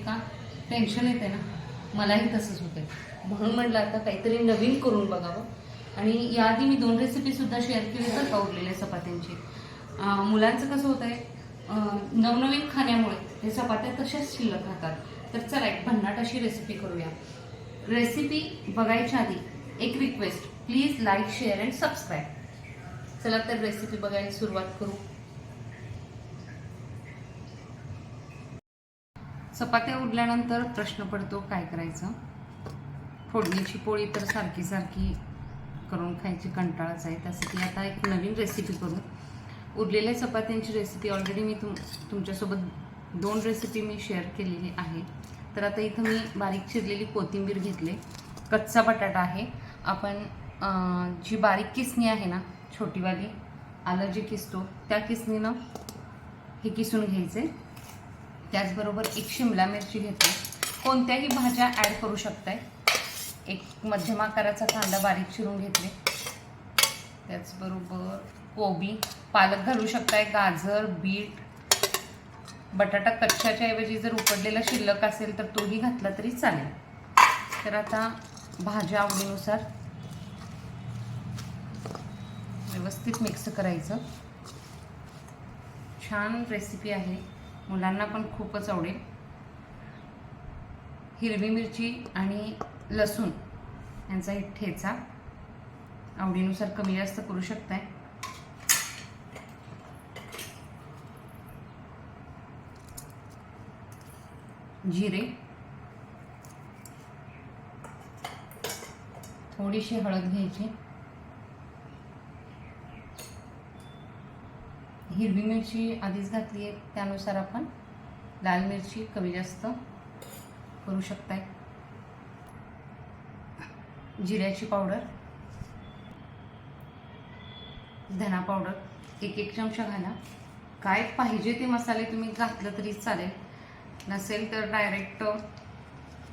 का? टेन्शन येते ना. मलाही तसंच होते म्हणून म्हटलं आता काहीतरी नवीन करून बघावं. आणि याआधी मी दोन रेसिपीसुद्धा शेअर केली तर का उरलेल्या चपात्यांची? मुलांचं कसं होत आहे नवनवीन खाण्यामुळे ते चपात्या तशाच शिल्लक राहतात. तर चला एक भन्नाट अशी रेसिपी करूया. रेसिपी बघायच्या आधी एक request please like share and subscribe चला तर रेसिपी बघायला सुरुवात करू. चपात्या उरल्यानंतर प्रश्न पडतो काय करायचं? फोडणीची पोळी तर सारखी सारखी करून खायची कंटाळाच आहे. त्यासाठी आता एक नवीन रेसिपी करू. उरलेल्या चपात्यांची रेसिपी ऑलरेडी मी तुम तुमच्यासोबत दोन रेसिपी मी शेअर केलेली आहे. तर आता इथं मी बारीक चिरलेली कोथिंबीर घेतली. कच्चा बटाटा आहे. आपण जी बारीक किसणी आहे ना छोटीवाली आलं जे किसतो त्या किसणीनं हे किसून घ्यायचे. त्याचबरोबर एक शिमला मिरची घेते. कोणत्याही भाज्या ॲड करू शकताय. एक मध्यम आकाराचा कांदा बारीक चिरून घेतले. त्याचबरोबर कोबी पालक घालू शकताय गाजर बीट बटाटा कच्च्याच्या ऐवजी जर उकडलेला शिल्लक असेल तर तोही घातला तरी चालेल. तर आता भाज्या आवडीनुसार व्यवस्थित मिक्स करायचं. छान रेसिपी आहे. मुलांना पण खूपच आवडेल. हिरवी मिरची आणि लसूण यांचा एक ठेचा. आवडीनुसार कमी जास्त करू शकताय. जिरे. थोडीशी हळद घ्यायची. हिरवी मिरची आधीच घातली आहे. त्यानुसार आपण लाल मिरची कमी जास्त करू शकताय. जिऱ्याची पावडर धना पावडर एक एक चमचा घाला. काय पाहिजे ते मसाले तुम्ही घातलं तरी चालेल. नसेल तर डायरेक्ट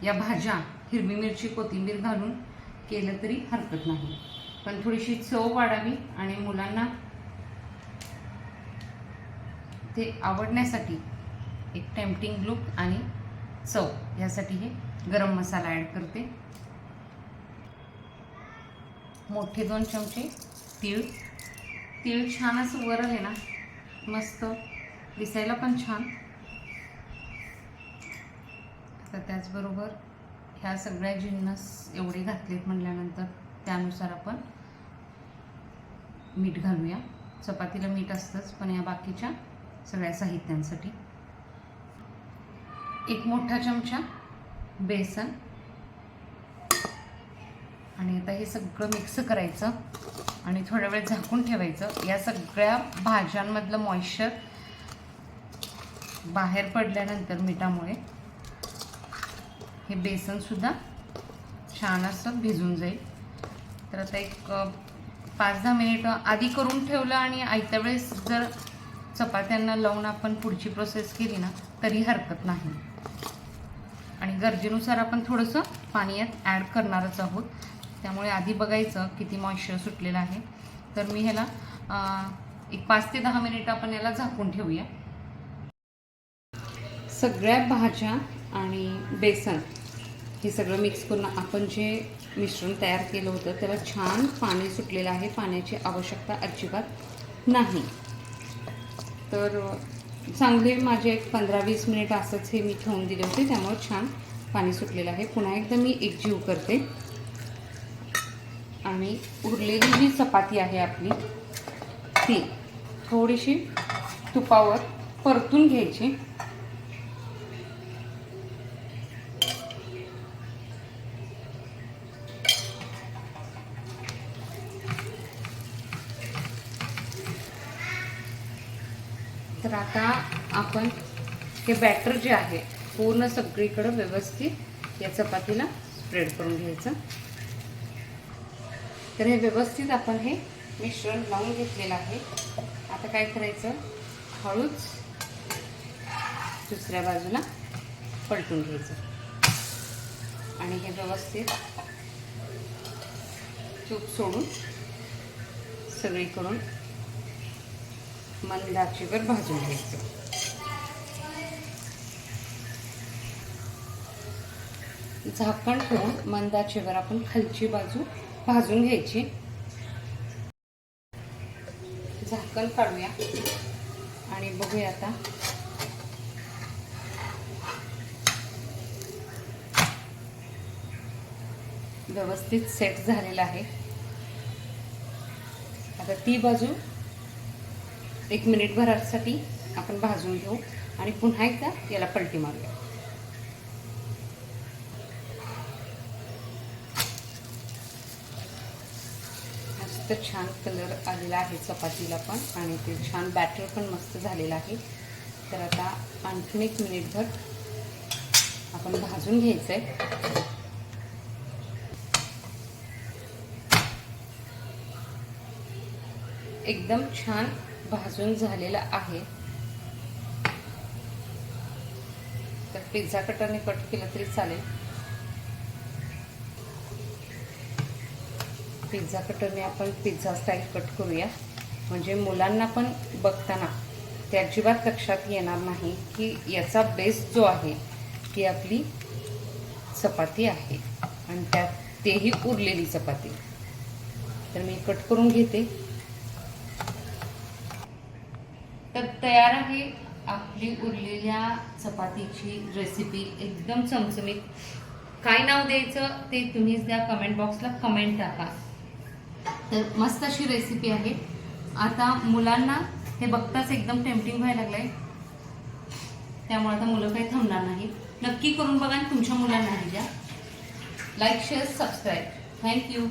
या भाज्या हिरवी मिरची कोथिंबीर घालून केलं तरी हरकत नाही. पण थोडीशी चव वाढावी आणि मुलांना ते आवडण्यासाठी एक टेम्पटिंग लुक आणि चव यासाठी हे गरम मसाला ॲड करते. मोठे दोन चमचे तीळ. तीळ छान असं वर आहे ना मस्त दिसायला पण छान. तर त्याचबरोबर ह्या सगळ्या जिन्नस एवढे घातलेत म्हटल्यानंतर त्यानुसार आपण मीठ घालूया. चपातीला मीठ असतंच पण या बाकीच्या सगळ्या साहित्यांसाठी. एक मोठा चमचा बेसन. आणि आता हे सगळं मिक्स करायचं आणि थोड्या वेळ झाकून ठेवायचं. या सगळ्या भाज्यांमधलं मॉइश्चर बाहेर पडल्यानंतर मिठामुळे हे बेसनसुद्धा छान असं भिजून जाईल. तर आता एक पाच दहा मिनिटं आधी करून ठेवलं आणि आयत्या वेळेस जर चपात्यांना लावून आपण पुढची प्रोसेस केली ना तरी हरकत नाही. आणि गरजेनुसार आपण थोडंसं पाणी यात ॲड करणारच आहोत. त्यामुळे आधी बघायचं किती मॉइश्चर सुटलेलं आहे. तर मी ह्याला एक पाच ते दहा मिनिटं आपण याला झाकून ठेवूया. सगळ्या भाज्या आणि बेसन हे सगळं मिक्स करून आपण जे मिश्रण तयार केलं होतं त्याला छान पाणी सुटलेलं आहे. पाण्याची आवश्यकता अजिबात नाही. तर चांगले माझे एक पंधरा वीस मिनिट असंच हे मी ठेवून दिले होते त्यामुळे छान पाणी सुटलेलं आहे. पुन्हा एकदा मी एकजीव करते. आणि उरलेली जी चपाती आहे आपली ती थोडीशी तुपावर परतून घ्यायची. तर आता आपण हे बॅटर जे आहे पूर्ण सगळीकडं व्यवस्थित या चपातीला स्प्रेड करून घ्यायचं. तर हे व्यवस्थित आपण हे मिश्रण लावून घेतलेलं आहे. आता काय करायचं? हळूच दुसऱ्या बाजूला पलटून घ्यायचं. आणि हे व्यवस्थित तूप सोडून सगळीकडून मंद आचेवर भाजून घ्यायचं. झाकण ठेवून मंद आचेवर आपण खालची बाजू भाजून घ्यायची. झाकण काढूया. आणि बघूया आता. व्यवस्थित सेट झालेला आहे. आता ती बाजू एक मिनिट भरासाठी आपण भाजून घेऊ आणि पुन्हा एकदा याला पलटी मारूया. मस्त छान कलर आलेला आहे चपातीला पण आणि ते छान बॅटर पण मस्त झालेलं आहे. तर आता आणखीन एक मिनिटभर आपण भाजून घ्यायचं आहे एकदम छान भाजून झालेला आहे. तर पिझ्झा कटरने कट केलं तरी चालेल. पिझ्झा कटरने आपण पिझ्झा स्टाईल कट करूया. म्हणजे मुलांना पण बघताना ते अजिबात लक्षात येणार नाही की याचा बेस जो आहे ती आपली चपाती आहे. आणि त्यात तेही उरलेली चपाती. तर मी कट करून घेते. तर तयार आहे आपली उरलेल्या चपातीची रेसिपी एकदम चमचमीत. काय नाव द्यायचं ते तुम्हीच द्या. कमेंट बॉक्सला कमेंट टाका. तर मस्त अशी रेसिपी आहे. आता मुलांना हे बघताच एकदम टेम्पटिंग व्हायला लागलंय. त्यामुळे आता मुलं काही थांबणार नाही नक्की करून बघा आणि तुमच्या मुलांनाही द्या लाईक शेअर सबस्क्राईब थँक्यू